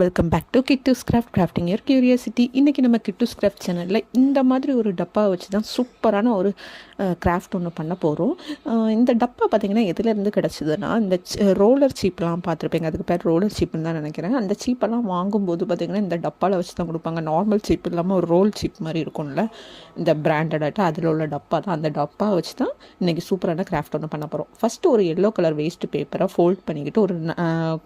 Welcome back to Kittu's craft crafting year curiosity இன்றைக்கி நம்ம Kittus craft சேனலில் இந்த மாதிரி ஒரு டப்பா வச்சு தான் சூப்பரான ஒரு கிராஃப்ட் ஒன்று பண்ண போகிறோம் இந்த டப்பா பார்த்திங்கன்னா எதுலேருந்து கிடச்சிதுன்னா இந்த ரோலர் சீப்லாம் பார்த்துருப்பீங்க அதுக்கு பேர் ரோலர் சீப்புன்னு தான் நினைக்கிறேன். அந்த சீப்பெல்லாம் வாங்கும்போது பார்த்திங்கன்னா இந்த டப்பாவில் வச்சு தான் கொடுப்பாங்க. நார்மல் சீப் இல்லாமல் ஒரு ரோல் சீப் மாதிரி இருக்கும்ல இந்த பிராண்டடாட்டு அதில் உள்ள டப்பா தான். அந்த டப்பா வச்சு தான் இன்றைக்கி சூப்பரான கிராஃப்ட் ஒன்று பண்ண போகிறோம் ஃபஸ்ட்டு ஒரு எல்லோ கலர் வேஸ்ட் பேப்பரை ஃபோல்ட் பண்ணிக்கிட்டு ஒரு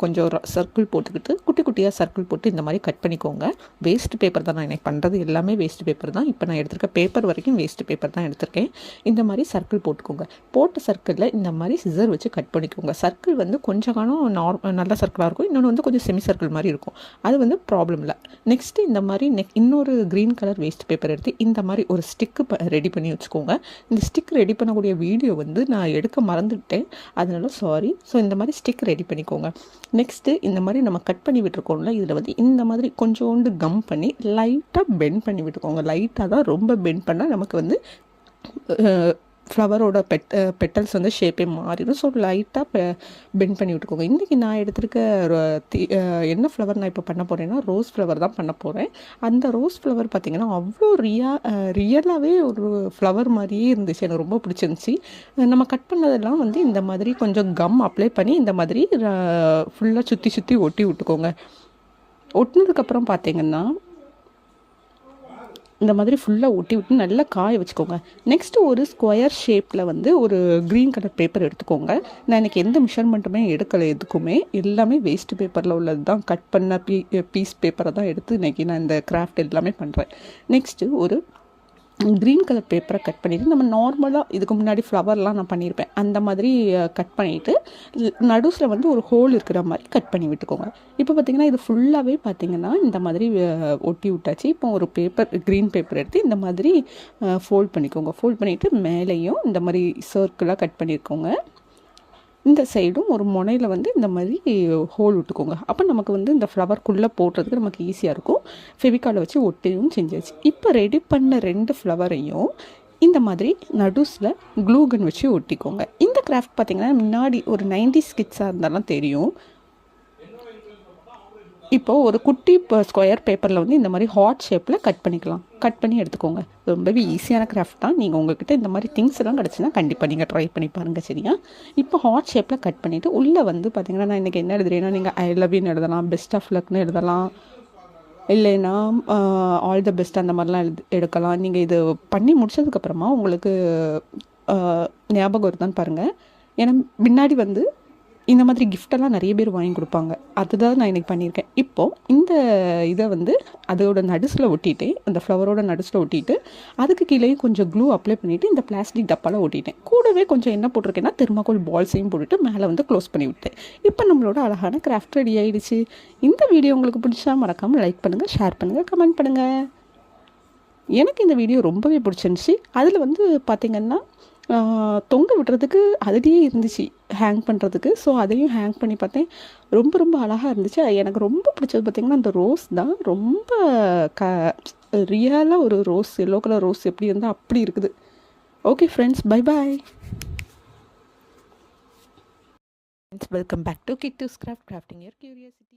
கொஞ்சம் சர்க்கிள் போட்டுக்கிட்டு குட்டி குட்டி குட்டியாக சர்க்கிள் போட்டு இந்த மாதிரி கட் பண்ணிக்கோங்க. வேஸ்ட் பேப்பர் தான் நான் எனக்கு பண்ணுறது எல்லாமே வேஸ்ட் பேப்பர் தான். இப்போ நான் எடுத்திருக்க பேப்பர் வரைக்கும் வேஸ்ட் பேப்பர் தான் எடுத்திருக்கேன். இந்த மாதிரி சர்க்கிள் போட்டுக்கோங்க. போட்ட சர்க்கிளில் இந்த மாதிரி சிசர் வச்சு கட் பண்ணிக்கோங்க. சர்க்கிள் வந்து கொஞ்சம் காலம் நார் நல்ல சர்க்கிளாக இருக்கும். இன்னொன்று வந்து கொஞ்சம் செமி சர்க்கிள் மாதிரி இருக்கும். அது வந்து ப்ராப்ளம் இல்லை நெக்ஸ்ட்டு இந்த மாதிரி நெக் இன்னொரு க்ரீன் கலர் வேஸ்ட் பேப்பர் எடுத்து இந்த மாதிரி ஒரு ஸ்டிக்கு ரெடி பண்ணி வச்சுக்கோங்க. இந்த ஸ்டிக் ரெடி பண்ணக்கூடிய வீடியோ வந்து நான் எடுக்க மறந்துவிட்டேன் அதனால சாரி ஸோ இந்த மாதிரி ஸ்டிக் ரெடி பண்ணிக்கோங்க. நெக்ஸ்ட்டு இந்த மாதிரி நம்ம கட் பண்ணி விட்டுருக்கோம்ல இதில் வந்து இந்த மாதிரி கொஞ்சோண்டு கம் பண்ணி லைட்டாக பெண்ட் பண்ணி விட்டுக்கோங்க. லைட்டாக தான் ரொம்ப பெண்ட் பண்ணால் நமக்கு வந்து ஃப்ளவரோட பெட் பெட்டல்ஸ் வந்து ஷேப்பே மாறிடும். ஸோ லைட்டாக பெண்ட் பண்ணி விட்டுக்கோங்க. இன்றைக்கி நான் எடுத்திருக்க என்ன ஃப்ளவர் நான் இப்போ பண்ண போகிறேன்னா ரோஸ் ஃப்ளவர் தான் பண்ண போகிறேன் அந்த ரோஸ் ஃப்ளவர் பார்த்திங்கன்னா அவ்வளோ ரியா ரியலாகவே ஒரு ஃப்ளவர் மாதிரியே இருந்துச்சு. எனக்கு ரொம்ப பிடிச்சிருந்துச்சி. நம்ம கட் பண்ணதெல்லாம் வந்து இந்த மாதிரி கொஞ்சம் கம் அப்ளை பண்ணி இந்த மாதிரி ஃபுல்லாக சுற்றி சுற்றி ஒட்டி விட்டுக்கோங்க. ஒட்டினதுக்கப்புறம் பார்த்திங்கன்னா இந்த மாதிரி ஃபுல்லாக ஒட்டி விட்டு நல்லா காய வச்சுக்கோங்க. நெக்ஸ்ட்டு ஒரு ஸ்கொயர் ஷேப்பில் வந்து ஒரு க்ரீன் கலர் பேப்பர் எடுத்துக்கோங்க. நான் எனக்கு எந்த மெஷர்மெண்ட்டுமே எடுக்கலை எதுக்குமே. எல்லாமே வேஸ்ட் பேப்பரில் உள்ளது தான் கட் பண்ண பீ பீஸ் பேப்பரை தான் எடுத்து இன்றைக்கி நான் இந்த கிராஃப்ட் எல்லாமே பண்ணுறேன் நெக்ஸ்ட்டு ஒரு க்ரீன் கலர் பேப்பரை கட் பண்ணிவிட்டு நம்ம நார்மலாக இதுக்கு முன்னாடி ஃப்ளவர்லாம் நான் பண்ணியிருப்பேன் அந்த மாதிரி கட் பண்ணிவிட்டு நடுஸில் வந்து ஒரு ஹோல் இருக்கிற மாதிரி கட் பண்ணி விட்டுக்கோங்க. இப்போ பார்த்திங்கன்னா இது ஃபுல்லாகவே பார்த்திங்கன்னா இந்த மாதிரி ஒட்டி விட்டாச்சு. இப்போ ஒரு பேப்பர் க்ரீன் பேப்பர் எடுத்து இந்த மாதிரி ஃபோல்ட் பண்ணிக்கோங்க. ஃபோல்ட் பண்ணிவிட்டு மேலேயும் இந்த மாதிரி சர்க்கிளாக கட் பண்ணியிருக்கோங்க இந்த சைடும் ஒரு முனையில் வந்து இந்த மாதிரி ஹோல் விட்டுக்கோங்க. அப்போ நமக்கு வந்து இந்த ஃப்ளவர்க்குள்ளே போடுறதுக்கு நமக்கு ஈஸியாக இருக்கும். ஃபெவிகாலை வச்சு ஒட்டியும் செஞ்சாச்சு. இப்போ ரெடி பண்ண ரெண்டு ஃப்ளவரையும் இந்த மாதிரி நடுஸில் க்ளூகன் வச்சு ஒட்டிக்கோங்க. இந்த கிராஃப்ட் பார்த்திங்கன்னா முன்னாடி ஒரு நைன்டி ஸ்கிட்ஸாக இருந்தாலும் தெரியும். இப்போது ஒரு குட்டி ஸ்கொயர் பேப்பரில் வந்து இந்த மாதிரி ஹாட் ஷேப்பில் கட் பண்ணிக்கலாம். கட் பண்ணி எடுத்துக்கோங்க. ரொம்பவே ஈஸியான கிராஃப்ட் தான். நீங்கள் உங்கள்கிட்ட இந்த மாதிரி திங்ஸ் எல்லாம் கிடச்சுன்னா கண்டிப்பாக நீங்கள் ட்ரை பண்ணி பாருங்கள் சரியா? இப்போ ஹாட் ஷேப்பில் கட் பண்ணிவிட்டு உள்ளே வந்து பார்த்திங்கன்னா நான் இன்றைக்கி என்ன எழுதுறேன்னா நீங்கள் ஐ லவ்யூன்னு எழுதலாம் பெஸ்ட் ஆஃப் லக்னு எழுதலாம். இல்லைன்னா ஆல் த பெஸ்ட் அந்த மாதிரிலாம் எழுது எடுக்கலாம். நீங்கள் இது பண்ணி முடிச்சதுக்கப்புறமா உங்களுக்கு ஞாபகம் வருதான்னு பாருங்கள் ஏன்னா முன்னாடி வந்து இந்த மாதிரி கிஃப்டெல்லாம் நிறைய பேர் வாங்கி கொடுப்பாங்க. அதுதான் நான் இன்றைக்கி பண்ணியிருக்கேன். இப்போது இந்த இதை வந்து அதோட நடுசில் ஒட்டிட்டேன் அந்த ஃப்ளவரோட நடுசில் ஒட்டிட்டு அதுக்கு கீழேயும் கொஞ்சம் க்ளூ அப்ளை பண்ணிவிட்டு இந்த பிளாஸ்டிக் டப்பாவில் ஒட்டிட்டேன். கூடவே கொஞ்சம் என்ன போட்டிருக்கேன்னா தெர்மாக்கோல் பால்ஸையும் போட்டுட்டு மேலே வந்து க்ளோஸ் பண்ணி விட்டேன். இப்போ நம்மளோட அழகான கிராஃப்ட் ரெடி ஆகிடுச்சு இந்த வீடியோ உங்களுக்கு பிடிச்சா மறக்காமல் லைக் பண்ணுங்கள் ஷேர் பண்ணுங்கள் கமெண்ட் பண்ணுங்கள் எனக்கு இந்த வீடியோ ரொம்பவே பிடிச்சிருந்துச்சி. அதில் வந்து பார்த்திங்கன்னா தொங்க விடுறதுக்கு அதுலேயே இருந்துச்சு ஹேங் பண்ணுறதுக்கு ஸோ அதையும் ஹேங் பண்ணி பார்த்தேன். ரொம்ப ரொம்ப அழகாக இருந்துச்சு. எனக்கு ரொம்ப பிடிச்சது பார்த்திங்கன்னா அந்த ரோஸ் தான். ரொம்ப க ரியலாக ஒரு ரோஸ் எல்லோ கலர் ரோஸ் எப்படி இருந்தால் அப்படி இருக்குது. Okay friends bye bye welcome back to Kittu's craft crafting year curiosity